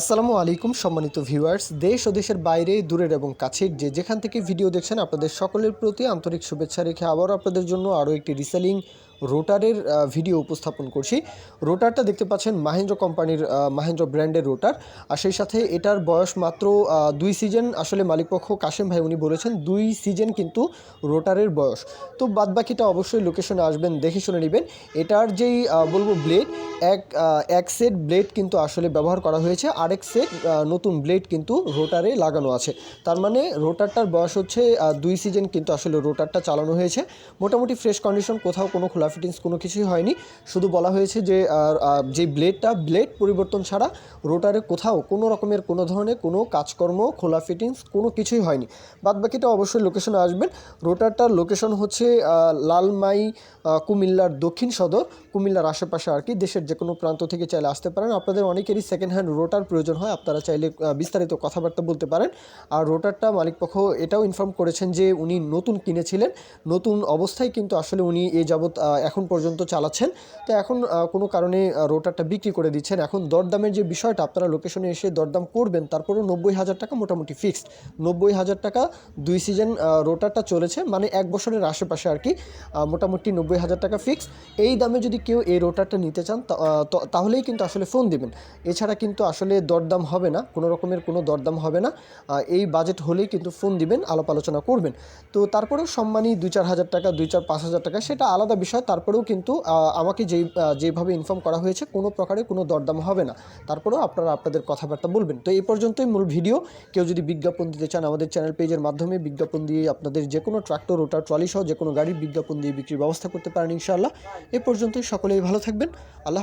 আসসালামু আলাইকুম, সম্মানিত ভিউয়ার্স। দেশ ও দেশের বাইরে, দূরের এবং কাছের যে যেখান থেকে ভিডিও দেখছেন, আপনাদের সকলের প্রতি আন্তরিক শুভেচ্ছা রেখে আবারও আপনাদের জন্য আরও একটি রিসেলিং রোটারের ভিডিও উপস্থাপন করছি। রোটারটা দেখতে পাচ্ছেন মাহেন্দ্র কোম্পানির মাহেন্দ্র ব্র্যান্ডের রোটার আর সেই সাথে এটার বয়স মাত্র দুই সিজন আসলে মালিকপক্ষ কাশেম ভাই উনি বলেছেন, দুই সিজন কিন্তু রোটারের বয়স। তো বাদবাকিটা অবশ্যই লোকেশনে আসবেন, দেখে শুনে নেবেন। এটার যেই বলব ব্লেড এক এক সেট ব্লেড কিন্তু আসলে ব্যবহার করা হয়েছে। আরেক সেট নতুন ব্লেড কিন্তু রোটারে লাগানো আছে। তার মানে রোটারটার বয়স হচ্ছে দুই সিজন কিন্তু আসলে রোটারটা চালানো হয়েছে। মোটামুটি ফ্রেশ কন্ডিশন কোথাও কোনো খোলা ফিটিংস কোনো কিছুই হয়নি। শুধু বলা হয়েছে যে যে ব্লেডটা ব্লেড পরিবর্তন ছাড়া রোটারে কোথাও কোনো রকমের, কোনো ধরনের, কোনো কাজকর্ম, খোলা ফিটিংস কোনো কিছুই হয়নি। বাদ বাকিটা অবশ্যই লোকেশনে আসবেন। রোটারটার লোকেশন হচ্ছে লালমাই কুমিল্লার দক্ষিণ সদর। কুমিল্লার আশেপাশে আর কি, দেশের যে কোনো প্রান্ত থেকে চাইলে আসতে পারেন। আপনাদের অনেকেরই সেকেন্ড হ্যান্ড রোটার প্রয়োজন হয়। আপনারা চাইলে বিস্তারিত কথাবার্তা বলতে পারেন। আর রোটারটা মালিকপক্ষ এটাও ইনফর্ম করেছেন যে, উনি নতুন কিনেছিলেন। নতুন অবস্থায় কিন্তু আসলে উনি এ যাবৎ এখন পর্যন্ত চালাচ্ছেন। তো এখন কোনো কারণে রোটারটা বিক্রি করে দিচ্ছেন। এখন দরদামের যে বিষয়টা, আপনারা লোকেশনে এসে দরদাম করবেন, তারপরেও নব্বই হাজার টাকা মোটামুটি ফিক্সড নব্বই হাজার টাকা দুই সিজন রোটারটা চলেছে মানে এক বছরের আশেপাশে আর কি মোটামুটি নব্বই হাজার টাকা ফিক্সড এই দামে যদি কেউ এই রোটারটা নিতে চান তাহলেই কিন্তু আসলে ফোন দিবেন। এছাড়া কিন্তু আসলে দরদাম হবে না, কোনো রকমের কোনো দরদাম হবে না। এই বাজেট হলেই কিন্তু ফোন দিবেন, আলাপ আলোচনা করবেন। তো তারপরেও সম্মানী দুই চার হাজার টাকা, দুই চার পাঁচ হাজার টাকা, সেটা আলাদা বিষয়। তারপরেও কিন্তু আমাকে যেই যেভাবে ইনফর্ম করা হয়েছে, কোনো প্রকারে কোনো দরদাম হবে না। তারপরেও আপনারা আপনাদের কথাবার্তা বলবেন। তো এই পর্যন্তই মূল ভিডিও কেউ যদি বিজ্ঞাপন দিতে চান, আমাদের চ্যানেল পেজের মাধ্যমে বিজ্ঞাপন দিয়ে আপনাদের যে কোনো ট্রাক্টর রোটার ট্রলি সহ যে কোনো গাড়ির বিজ্ঞাপন দিয়ে বিক্রির ব্যবস্থা করতে পারেন ইনশাআল্লাহ। এ পর্যন্তই, সকলেই ভালো থাকবেন। আল্লাহ